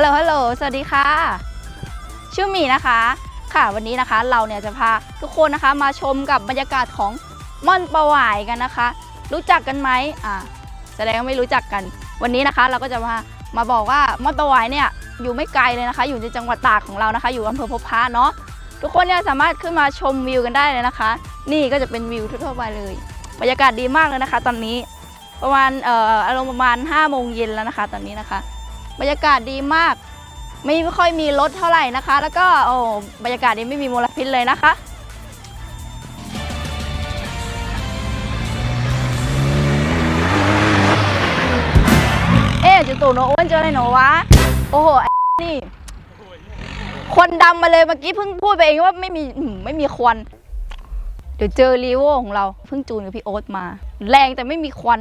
ฮัลโหลฮัลโหลสวัสดีค่ะ ชื่อหมีนะคะ ค่ะวันนี้นะคะเราเนี่ยจะพาทุกคนนะคะมาชมกับบรรยากาศของม่อนประหวายกันนะคะ รู้จักกันไหมอ่าแสดงว่าไม่รู้จักกัน วันนี้นะคะเราก็จะมามาบอกว่าม่อนประหวายเนี่ยอยู่ไม่ไกลเลยนะคะ อยู่ในจังหวัดตากของเรานะคะ อยู่อำเภอพบพระเนาะทุกคนเนี่ยสามารถขึ้นมาชมวิวกันได้เลยนะคะ นี่ก็จะเป็นวิวทั่วๆไปเลย บรรยากาศดีมากเลยนะคะ ตอนนี้ประมาณเอ่ออารมณ์ประมาณ5โมงเย็นแล้วนะคะ ตอนนี้นะคะ บรรยากาศดีมาก ไม่ค่อยมีรถเท่าไหร่นะคะ แล้วก็โอ้บรรยากาศนี้ไม่มีมลพิษเลยนะคะเอ๊จุตู่โนอ้วนเจออะไรหนูวะโอ้โหไอ้นี่ควนดำมาเลยเมื่อกี้เพิ่งพูดไปเองว่าไม่มีไม่มีควันเดี๋ยวเจอรีโวของเราเพิ่งจูนกับพี่โอ๊ตมา แรงแต่ไม่มีควัน